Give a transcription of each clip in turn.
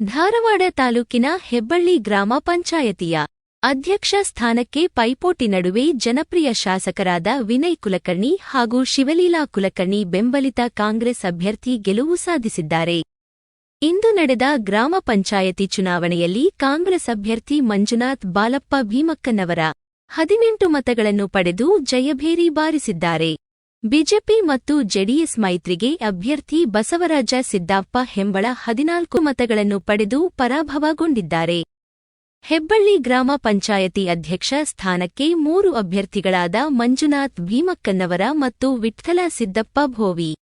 ಧಾರವಾಡ ತಾಲೂಕಿನ ಹೆಬ್ಬಳ್ಳಿ ಗ್ರಾಮ ಪಂಚಾಯತಿಯ ಅಧ್ಯಕ್ಷ ಸ್ಥಾನಕ್ಕೆ ಪೈಪೋಟಿ ನಡುವೆ ಜನಪ್ರಿಯ ಶಾಸಕರಾದ ವಿನಯ್ ಕುಲಕರ್ಣಿ ಹಾಗೂ ಶಿವಲೀಲಾ ಕುಲಕರ್ಣಿ ಬೆಂಬಲಿತ ಕಾಂಗ್ರೆಸ್ ಅಭ್ಯರ್ಥಿ ಗೆಲುವು ಸಾಧಿಸಿದ್ದಾರೆ. ಇಂದು ನಡೆದ ಗ್ರಾಮ ಪಂಚಾಯತಿ ಚುನಾವಣೆಯಲ್ಲಿ ಕಾಂಗ್ರೆಸ್ ಅಭ್ಯರ್ಥಿ ಮಂಜುನಾಥ್ ಬಾಲಪ್ಪ ಭೀಮಕ್ಕನವರ ಹದಿನೆಂಟು ಮತಗಳನ್ನು ಪಡೆದು ಜಯಭೇರಿ ಬಾರಿಸಿದ್ದಾರೆ. ಬಿಜೆಪಿ ಮತ್ತು ಜೆಡಿಎಸ್ ಮೈತ್ರಿಗೆ ಅಭ್ಯರ್ಥಿ ಬಸವರಾಜ ಸಿದ್ದಪ್ಪ ಹೆಂಬಳ ಹದಿನಾಲ್ಕು ಮತಗಳನ್ನು ಪಡೆದು ಪರಾಭವಗೊಂಡಿದ್ದಾರೆ. ಹೆಬ್ಬಳ್ಳಿ ಗ್ರಾಮ ಪಂಚಾಯತಿ ಅಧ್ಯಕ್ಷ ಸ್ಥಾನಕ್ಕೆ ಮೂರು ಅಭ್ಯರ್ಥಿಗಳಾದ ಮಂಜುನಾಥ್ ಭೀಮಕ್ಕನ್ನವರ ಮತ್ತು ವಿಠ್ಠಲ ಸಿದ್ದಪ್ಪ ಭೋವಿ.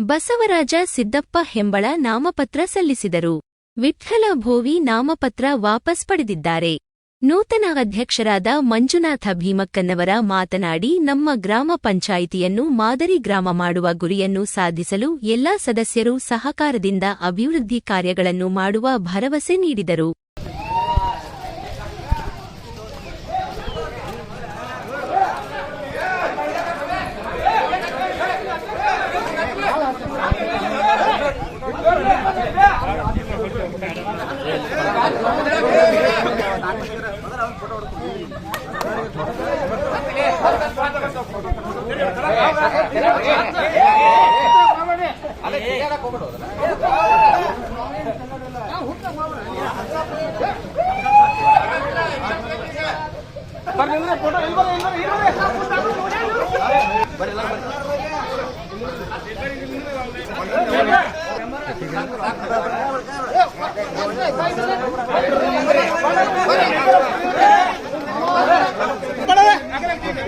ಬಸವರಾಜ ಸಿದ್ದಪ್ಪ ಹೆಂಬಳ ನಾಮಪತ್ರ ಸಲ್ಲಿಸಿದರು. ವಿಠಲ ಭೋವಿ ನಾಮಪತ್ರ ವಾಪಸ್ ಪಡೆದಿದ್ದಾರೆ. ನೂತನ ಅಧ್ಯಕ್ಷರಾದ ಮಂಜುನಾಥ ಭೀಮಕ್ಕನ್ನವರ ಮಾತನಾಡಿ, ನಮ್ಮ ಗ್ರಾಮ ಪಂಚಾಯಿತಿಯನ್ನು ಮಾದರಿ ಗ್ರಾಮ ಮಾಡುವ ಗುರಿಯನ್ನು ಸಾಧಿಸಲು ಎಲ್ಲಾ ಸದಸ್ಯರು ಸಹಕಾರದಿಂದ ಅಭಿವೃದ್ಧಿ ಕಾರ್ಯಗಳನ್ನು ಮಾಡುವ ಭರವಸೆ ನೀಡಿದರು.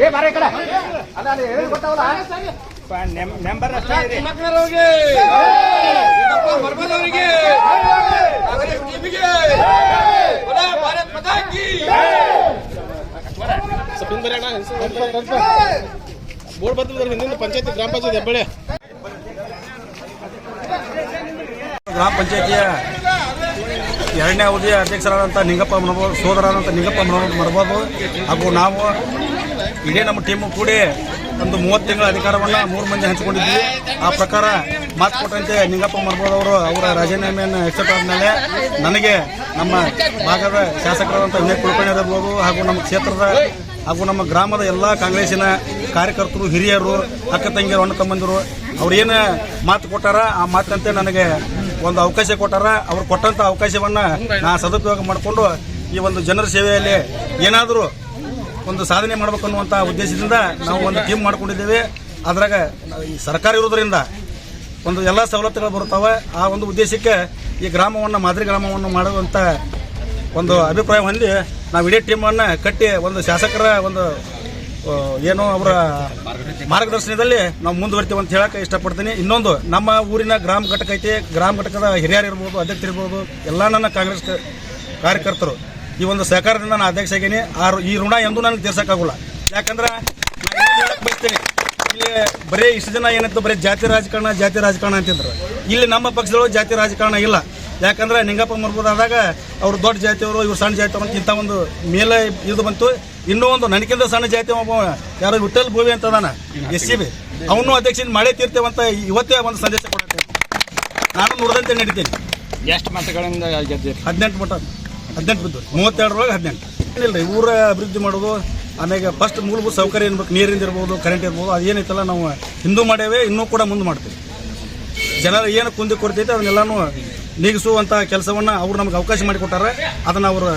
ಮೆಂಬರ್ ಈ ಇರಿ. ಮಾತಾ ಕಿ. ಬೋರ್ಡ್ ಬರ್ತದೆ ಹಿಂದಿನ ಪಂಚಾಯತಿ ಗ್ರಾಮ ಪಂಚಾಯತ್ ಹೆಬ್ಬಳ್ಳಿ. ಗ್ರಾಮ ಪಂಚಾಯತಿಯ ಎರಡನೇ ಅವಧಿಯ ಅಧ್ಯಕ್ಷರಾದಂಥ ನಿಂಗಪ್ಪ ಮನಬೋದು ಸೋದರಾದಂಥ ನಿಂಗಪ್ಪ ಮನಬೋದು ಮಾಡ್ಬೋದು ಹಾಗೂ ನಾವು ಇಡೀ ನಮ್ಮ ಟೀಮು ಕೂಡಿ ಒಂದು ಮೂವತ್ತು ತಿಂಗಳ ಅಧಿಕಾರವನ್ನು ಮೂರು ಮಂದಿ ಹಂಚಿಕೊಂಡಿದ್ವಿ. ಆ ಪ್ರಕಾರ ಮಾತು ಕೊಟ್ಟಂತೆ ನಿಂಗಪ್ಪ ಅವರು, ಅವರ ರಾಜೀನಾಮೆಯನ್ನು ಎಕ್ಸೆಪ್ಟ್ ಆದಮೇಲೆ ನನಗೆ ನಮ್ಮ ಭಾಗದ ಶಾಸಕರಾದಂಥ ವಿನಯ್ ಕುಲಕರ್ಣಿ ಇರಬಹುದು ಹಾಗೂ ನಮ್ಮ ಕ್ಷೇತ್ರದ ಹಾಗೂ ನಮ್ಮ ಗ್ರಾಮದ ಎಲ್ಲ ಕಾಂಗ್ರೆಸ್ಸಿನ ಕಾರ್ಯಕರ್ತರು, ಹಿರಿಯರು, ಅಕ್ಕ ತಂಗಿಯರು, ಅಣ್ಣ ತಮ್ಮಂದಿರು ಅವ್ರೇನು ಮಾತು ಕೊಟ್ಟಾರ, ಆ ಮಾತಂತೆ ನನಗೆ ಒಂದು ಅವಕಾಶ ಕೊಟ್ಟಾರ. ಅವ್ರು ಕೊಟ್ಟಂತ ಅವಕಾಶವನ್ನ ನಾ ಸದುಪಯೋಗ ಮಾಡಿಕೊಂಡು ಈ ಒಂದು ಜನರ ಸೇವೆಯಲ್ಲಿ ಏನಾದರೂ ಒಂದು ಸಾಧನೆ ಮಾಡಬೇಕು ಅನ್ನುವಂಥ ಉದ್ದೇಶದಿಂದ ನಾವು ಒಂದು ಟೀಮ್ ಮಾಡ್ಕೊಂಡಿದ್ದೇವೆ. ಅದ್ರಾಗ ಈ ಸರ್ಕಾರ ಇರೋದ್ರಿಂದ ಒಂದು ಎಲ್ಲ ಸವಲತ್ತುಗಳು ಬರುತ್ತವೆ. ಆ ಒಂದು ಉದ್ದೇಶಕ್ಕೆ ಈ ಗ್ರಾಮವನ್ನು, ಮಾದರಿ ಗ್ರಾಮವನ್ನು ಮಾಡುವಂಥ ಒಂದು ಅಭಿಪ್ರಾಯ ಹೊಂದಿ ನಾವು ಇಡೀ ಟೀಮನ್ನು ಕಟ್ಟಿ ಒಂದು ಶಾಸಕರ ಒಂದು ಏನು ಅವರ ಮಾರ್ಗದರ್ಶನದಲ್ಲಿ ನಾವು ಮುಂದುವರಿತೀವಿ ಅಂತ ಹೇಳಕ್ಕೆ ಇಷ್ಟಪಡ್ತೀನಿ. ಇನ್ನೊಂದು, ನಮ್ಮ ಊರಿನ ಗ್ರಾಮ ಘಟಕ ಐತಿ. ಗ್ರಾಮ ಘಟಕದ ಹಿರಿಯರು ಇರ್ಬೋದು, ಅಧ್ಯಕ್ಷರು ಇರ್ಬೋದು, ಎಲ್ಲ ನನ್ನ ಕಾಂಗ್ರೆಸ್ ಕಾರ್ಯಕರ್ತರು ಈ ಒಂದು ಸಹಕಾರದಿಂದ ನಾನು ಅಧ್ಯಕ್ಷ ಆಗೇನಿ. ಆ ಈ ಋಣ ಎಂದು ನನಗೆ ತೀರ್ಸಕ್ಕಾಗಲ್ಲ. ಯಾಕಂದ್ರೆ ಬಯಸ್ತೇನೆ. ಇಲ್ಲಿ ಬರೀ ಇಷ್ಟು ಜನ ಏನಿತ್ತು? ಬರೀ ಜಾತಿ ರಾಜಕಾರಣ ಜಾತಿ ರಾಜಕಾರಣ ಅಂತಿದ್ರು. ಇಲ್ಲಿ ನಮ್ಮ ಪಕ್ಷದೊಳಗೆ ಜಾತಿ ರಾಜಕಾರಣ ಇಲ್ಲ. ಯಾಕಂದ್ರೆ ನಿಂಗಪ್ಪ ಮರ್ಬೋದಾದಾಗ ಅವ್ರು ದೊಡ್ಡ ಜಾತಿಯವರು ಇವ್ರು ಸಣ್ಣ ಜಾತಿಯವರು ಅಂತ ಇಂಥ ಒಂದು ಮೇಲೆ ಇದು ಬಂತು. ಇನ್ನೂ ಒಂದು ನನಗಿಂತ ಸಣ್ಣ ಜಾತಿ ಒಬ್ಬ ಯಾರೋ ವಿಠಲ್ ಭೂವಿ ಅಂತ ಅದಾನ ಎಸ್ ಸಿ ಬಿ. ಅವನು ಅಧ್ಯಕ್ಷ ಮಳೆ ತೀರ್ತೇವಂತ ಇವತ್ತೇ ಒಂದು ಸಂದೇಶ ಕೊಡುತ್ತೆ. ನಾನು ನುಡಿದಂತೆ ನಡೀತೀನಿ. ಎಷ್ಟು ಮತಗಳಿಂದ ಗೆದ್ದಿರಿ? ಹದಿನೆಂಟು ಮಟ್ಟ ಹದಿನೆಂಟು ಬಿದ್ದು ಮೂವತ್ತೆರಡರೊಳಗೆ ಹದಿನೆಂಟು. ಏನಿಲ್ಲ ರೀ ಊರ ಅಭಿವೃದ್ಧಿ ಮಾಡೋದು ಆಮೇಲೆ ಫಸ್ಟ್ ಮೂಲಭೂತ ಸೌಕರ್ಯ ಏನ್ಬೇಕು ನೀರಿಂದ ಇರ್ಬೋದು ಕರೆಂಟ್ ಇರ್ಬೋದು ಅದೇನೈತಲ್ಲ ನಾವು ಹಿಂದೂ ಮಾಡೇವೆ ಇನ್ನೂ ಕೂಡ ಮುಂದೆ ಮಾಡ್ತೀವಿ. ಜನರು ಏನು ಕುಂದಿ ಕೊಡ್ತೈತೆ, ಅದನ್ನೆಲ್ಲಾನು ನೀಗಿಸುವಂಥ ಕೆಲಸವನ್ನ ಅವ್ರು ನಮ್ಗೆ ಅವಕಾಶ ಮಾಡಿಕೊಟ್ಟಾರೆ ಅದನ್ನ ಅವರು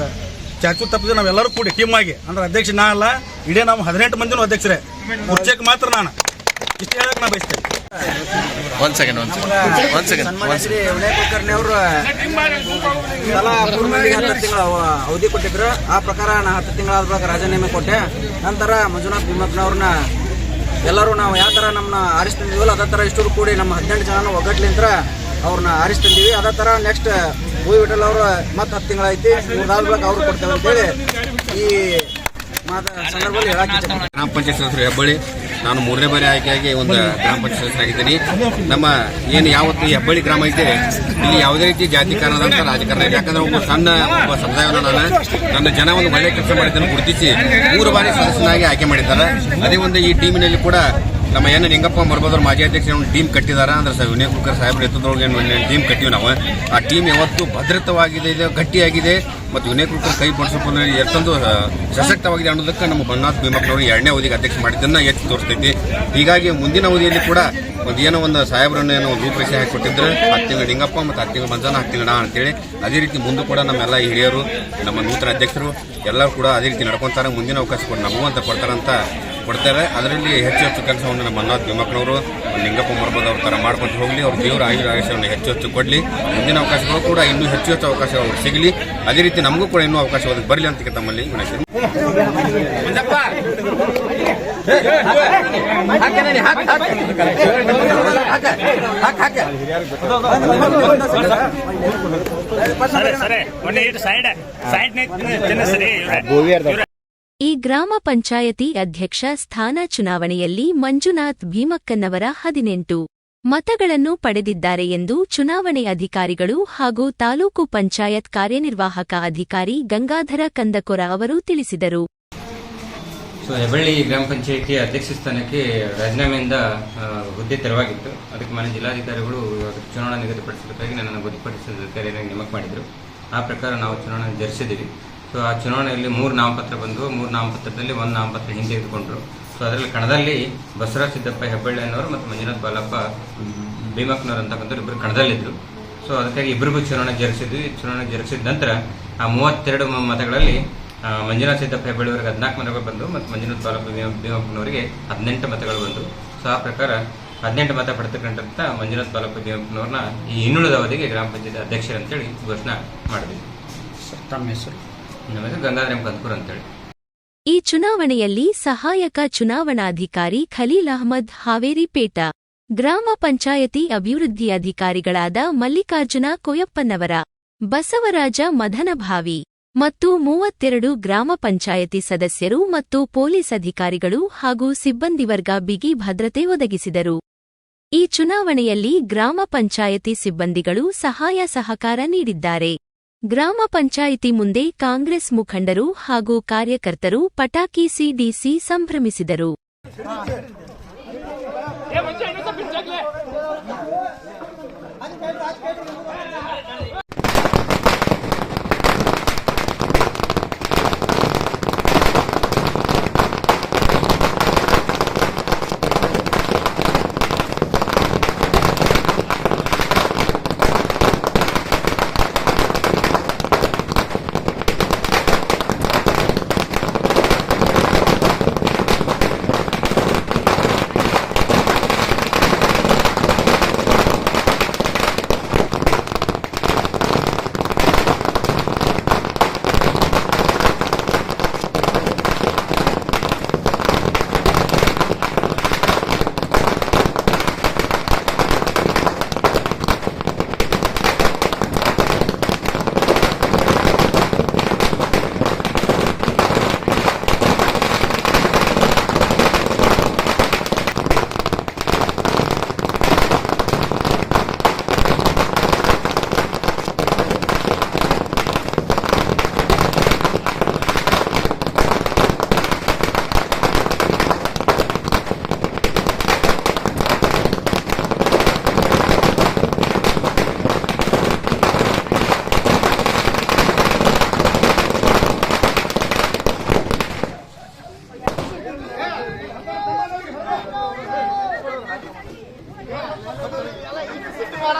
ಚಾಚು ತಪ್ಪದೆ ನಾವೆಲ್ಲರೂ ಕೂಡಿ ಟೀಮ್ ಆಗಿ. ಅಂದ್ರೆ ಅಧ್ಯಕ್ಷ ನಾ ಅಲ್ಲ, ಇಡೀ ನಾವು ಹದಿನೆಂಟು ಮಂದಿನೂ ಅಧ್ಯಕ್ಷರೇ. ಮುಚ್ಚಕ್ಕೆ ಮಾತ್ರ ನಾನು. ಇಷ್ಟು ಹೇಳಕ್ಕೆ ನಾ ಬಯಸ್ತೇನೆ. ಒಂದ್ ಸೆಕೆಂಡ್ ಒಂದ್ ಸೆಕೆಂಡ್ ಒಂದ್ ಸೆಕೆಂಡ್ ಸನ್ಮಾನ್ಯ ಶ್ರೀ ವಿನಯ್ ಕುಲಕರ್ಣಿ ಅವರು ಸಲ ಮೂರು ಮಂದಿಗೆ ಹತ್ತು ತಿಂಗಳ ಅವಧಿ ಕೊಟ್ಟಿದ್ರು. ಆ ಪ್ರಕಾರ ನಾ ಹತ್ತು ತಿಂಗಳಾದ ಬಳಿಕ ರಾಜೀನಾಮೆ ಕೊಟ್ಟೆ. ನಂತರ ಮಂಜುನಾಥ್ ಭೀಮಪ್ಪನವ್ರನ್ನ ಎಲ್ಲರೂ ನಾವು ಯಾವ ಥರ ನಮ್ಮನ್ನ ಆರಿಸ್ತಿದ್ದೀವಲ್ಲ ಅದೇ ಥರ ಇಷ್ಟರು ಕೂಡಿ ನಮ್ಮ ಹದಿನೆಂಟು ಜನ ಒಗ್ಗಟ್ಲಿಂತ್ರ ಅವ್ರನ್ನ ಆರಿಸ್ತಿದ್ದೀವಿ ಅದೇ ಥರ ನೆಕ್ಸ್ಟ್ ಭೂವಿ ವಿಠಲ್ ಅವರು ಮತ್ತೆ ಹತ್ತು ತಿಂಗಳೈತಿ ಮೂರಾದ ಬಳಿಕ ಅವ್ರು ಕೊಡ್ತೇವೆ ಅಂತೇಳಿ ಈ ಮಾತ ಸಂದರ್ಭದಲ್ಲಿ ಹೇಳಕ್ಕೆ ಗ್ರಾಮ ಪಂಚಾಯತ್ ಸದಸ್ಯರು ಹೆಬ್ಬಳ್ಳಿ ನಾನು ಮೂರನೇ ಬಾರಿ ಆಯ್ಕೆಯಾಗಿ ಒಂದು ಗ್ರಾಮ ಪಂಚಾಯತ್ ಸದಸ್ಯರಾಗಿದ್ದೀನಿ ನಮ್ಮ ಏನು ಯಾವತ್ತು ಈ ಹೆಬ್ಬಳ್ಳಿ ಗ್ರಾಮ ಐತೆ ಇಲ್ಲಿ ಯಾವುದೇ ರೀತಿ ಜಾತಿ ಕಾರಣದಂತ ರಾಜಕಾರಣ ಇಲ್ಲ. ಯಾಕಂದ್ರೆ ಒಬ್ಬ ಸಣ್ಣ ಒಬ್ಬ ಸಮುದಾಯವನ್ನು ನಾನು, ನನ್ನ ಜನ ಒಂದು ಒಳ್ಳೆ ಕೆಲಸ ಮಾಡಿದ್ದನ್ನು ಗುರುತಿಸಿ ಮೂರು ಬಾರಿ ಸದಸ್ಯನಾಗಿ ಆಯ್ಕೆ ಮಾಡಿದ್ದಾರೆ. ಅದೇ ಒಂದು ಈ ಟೀಮಿನಲ್ಲಿ ಕೂಡ ನಮ್ಮ ಏನು ನಿಂಗಪ್ಪ ಮರಬೋದ್ರ ಮಾಜಿ ಅಧ್ಯಕ್ಷ ಒಂದು ಟೀಮ್ ಕಟ್ಟಿದಾರ ಅಂದ್ರೆ ಸರ್, ವಿನಯ್ ಕುಲ್ಕರ್ ಸಾಹೇಬ್ರ ನೇತೃತ್ವದೊಳಗೆ ಒಂದು ಟೀಮ್ ಕಟ್ಟಿವಿ ನಾವು. ಆ ಟೀಮ್ ಯಾವತ್ತು ಭದ್ರತವಾಗಿದೆ ಇದೆ ಗಟ್ಟಿಯಾಗಿದೆ. ಮತ್ತು ವಿನಯ್ ಕುಲ್ಕರ್ ಕೈ ಬಡಿಸೋಕೆ ಎಷ್ಟೊಂದು ಸಶಕ್ತವಾಗಿದೆ ಅನ್ನೋದಕ್ಕೆ ನಮ್ಮ ಮನ್ನಾಥ್ ಭೀಮಪ್ಪನವರು ಎರಡನೇ ಅವಧಿಗೆ ಅಧ್ಯಕ್ಷ ಮಾಡಿದ್ದನ್ನು ಎತ್ತಿ ತೋರಿಸ್ತೈತಿ. ಹೀಗಾಗಿ ಮುಂದಿನ ಅವಧಿಯಲ್ಲಿ ಕೂಡ ಒಂದು ಏನೋ ಒಂದು ಸಾಹೇಬರನ್ನು ಏನೋ ಒಂದು ರೂಪರೇಷೆ ಹಾಕಿಕೊಟ್ಟಿದ್ರೆ ಹತ್ತು ತಿಂಗಳು ಲಿಂಗಪ್ಪ ಮತ್ತು ಹತ್ತು ತಿಂಗಳು ಮಂಜಾನ ಹತ್ತು ತಿಂಗಳ ಅಂತೇಳಿ ಅದೇ ರೀತಿ ಮುಂದೆ ಕೂಡ ನಮ್ಮೆಲ್ಲ ಹಿರಿಯರು, ನಮ್ಮ ನೂತನ ಅಧ್ಯಕ್ಷರು ಎಲ್ಲರೂ ಕೂಡ ಅದೇ ರೀತಿ ನಡ್ಕೊತಾರೆ ಮುಂದಿನ ಅವಕಾಶ ಕೂಡ ನಮಗೂ ಅಂತ ಕೊಡ್ತಾರಂತ ಕೊಡ್ತಾರೆ. ಅದರಲ್ಲಿ ಹೆಚ್ಚು ಹೆಚ್ಚು ಕೆಲಸವನ್ನು ನಮ್ಮ ಮನ್ನಾಥ್ ಭೀಮಕ್ಕನವರು ನಿಂಗಪ್ಪ ಮರ್ಬೋದು ಅವ್ರ ಥರ ಮಾಡ್ಕೊಂಡು ಹೋಗಲಿ ಅವ್ರ ದೇವರ ಆಯುರ ಆಯುಷ್ಯವನ್ನು ಹೆಚ್ಚು ಹೆಚ್ಚು ಕೊಡಲಿ. ಮುಂದಿನ ಅವಕಾಶಗಳು ಕೂಡ ಇನ್ನೂ ಹೆಚ್ಚು ಹೆಚ್ಚು ಅವಕಾಶ ಅವ್ರಿಗೆ ಸಿಗಲಿ. ಅದೇ ರೀತಿ ನಮಗೂ ಕೂಡ ಇನ್ನೂ ಅವಕಾಶ ಅದಕ್ಕೆ ಬರಲಿ ಅಂತ ತಮ್ಮಲ್ಲಿ ವಿನಂತಿ. ಸರಿ ಸರಿ. ಸರಿ. ಗ್ರಾಮ ಪಂಚಾಯತಿ ಅಧ್ಯಕ್ಷ ಸ್ಥಾನ ಚುನಾವಣೆಯಲ್ಲಿ ಮಂಜುನಾಥ್ ಭೀಮಕ್ಕನ್ನವರ ಹದಿನೆಂಟು. ಮತಗಳನ್ನು ಪಡೆದಿದ್ದಾರೆ ಎಂದು ಚುನಾವಣೆ ಅಧಿಕಾರಿಗಳು ಹಾಗೂ ತಾಲೂಕು ಪಂಚಾಯತ್ ಕಾರ್ಯನಿರ್ವಾಹಕ ಅಧಿಕಾರಿ ಗಂಗಾಧರ ಕಂದಕೊರ ಅವರು ತಿಳಿಸಿದರು. ಸೊ ಹೆಬ್ಬಳ್ಳಿ ಗ್ರಾಮ ಪಂಚಾಯಿತಿ ಅಧ್ಯಕ್ಷ ಸ್ಥಾನಕ್ಕೆ ರಾಜೀನಾಮೆಯಿಂದ ಹುದ್ದೆ ತೆರವಾಗಿತ್ತು. ಅದಕ್ಕೆ ಮನೆ ಜಿಲ್ಲಾಧಿಕಾರಿಗಳು ಚುನಾವಣಾ ನಿಗದಿಪಡಿಸಬೇಕಾಗಿ ನನ್ನನ್ನು ಗೊತ್ತುಪಡಿಸಿದ ನೇಮಕ ಮಾಡಿದರು. ಆ ಪ್ರಕಾರ ನಾವು ಚುನಾವಣೆ ಜರುಗಿಸಿದ್ದೀವಿ ಸೊ ಆ ಚುನಾವಣೆಯಲ್ಲಿ ಮೂರು ನಾಮಪತ್ರ ಬಂದವು ಮೂರು ನಾಮಪತ್ರದಲ್ಲಿ ಒಂದು ನಾಮಪತ್ರ ಹಿಂದೆ ಹಿಂತೆಗೆದುಕೊಂಡ್ರು ಸೊ ಅದರಲ್ಲಿ ಕಣದಲ್ಲಿ ಬಸವರಾಜ್ ಸಿದ್ದಪ್ಪ ಹೆಬ್ಬಳ್ಳಿ ಅನ್ನೋರು ಮತ್ತು ಮಂಜುನಾಥ್ ಬಾಲಪ್ಪ ಭೀಮಕ್ನವ್ರು ಅಂತಕ್ಕಂಥವ್ರು ಇಬ್ಬರು ಕಣದಲ್ಲಿದ್ದರು ಸೊ ಅದಕ್ಕಾಗಿ ಇಬ್ಬರಿಗೂ ಚುನಾವಣೆ ಜರುಗಿಸಿದ್ವಿ. ಚುನಾವಣೆ ಜರುಗಿಸಿದ ನಂತರ, ಆ ಮೂವತ್ತೆರಡು ಮತಗಳಲ್ಲಿ ಮಂಜುನಾಥ್ ಸಿದ್ದಪ್ಪ ಹೆಬ್ಬಳ್ಳಿಯವರಿಗೆ ಹದಿನಾಲ್ಕು ಮತಗಳು ಬಂದು ಮತ್ತು ಮಂಜುನಾಥ್ ಬಾಲಪ್ಪ ಭೀಮಕ್ನವರಿಗೆ ಹದಿನೆಂಟು ಮತಗಳು ಬಂದು. ಸೊ ಆ ಪ್ರಕಾರ ಹದಿನೆಂಟು ಮತ ಪಡೆತಕ್ಕಂಥ ಮಂಜುನಾಥ್ ಬಾಲಪ್ಪ ಭೀಮಪ್ಪನವ್ರನ್ನ ಈ ಇನ್ನುಳಿದ ಅವಧಿಗೆ ಗ್ರಾಮ ಪಂಚಾಯತ್ ಅಧ್ಯಕ್ಷರಂತೇಳಿ ಘೋಷಣೆ ಮಾಡಿದ್ವಿ. ಸರ್, ತಮ್ಮ ಹೆಸರು? ಈ ಚುನಾವಣೆಯಲ್ಲಿ ಸಹಾಯಕ ಚುನಾವಣಾಧಿಕಾರಿ ಖಲೀಲ್ ಅಹಮದ್ ಹಾವೇರಿಪೇಟ ಗ್ರಾಮ ಪಂಚಾಯತಿ ಅಭಿವೃದ್ಧಿ ಅಧಿಕಾರಿಗಳಾದ ಮಲ್ಲಿಕಾರ್ಜುನ ಕೊಯಪ್ಪನವರ, ಬಸವರಾಜ ಮದನಭಾವಿ ಮತ್ತು ಮೂವತ್ತೆರಡು ಗ್ರಾಮ ಪಂಚಾಯತಿ ಸದಸ್ಯರು ಮತ್ತು ಪೊಲೀಸ್ ಅಧಿಕಾರಿಗಳು ಹಾಗೂ ಸಿಬ್ಬಂದಿ ವರ್ಗ ಬಿಗಿ ಭದ್ರತೆ ಒದಗಿಸಿದರು. ಈ ಚುನಾವಣೆಯಲ್ಲಿ ಗ್ರಾಮ ಪಂಚಾಯತಿ ಸಿಬ್ಬಂದಿಗಳು ಸಹಾಯ ಸಹಕಾರ ನೀಡಿದ್ದಾರೆ. ಗ್ರಾಮ ಪಂಚಾಯಿತಿ ಮುಂದೆ ಕಾಂಗ್ರೆಸ್ ಮುಖಂಡರು ಹಾಗೂ ಕಾರ್ಯಕರ್ತರು ಪಟಾಕಿ ಸಿಡಿಸಿ ಸಂಭ್ರಮಿಸಿದರು. ಬೇಡ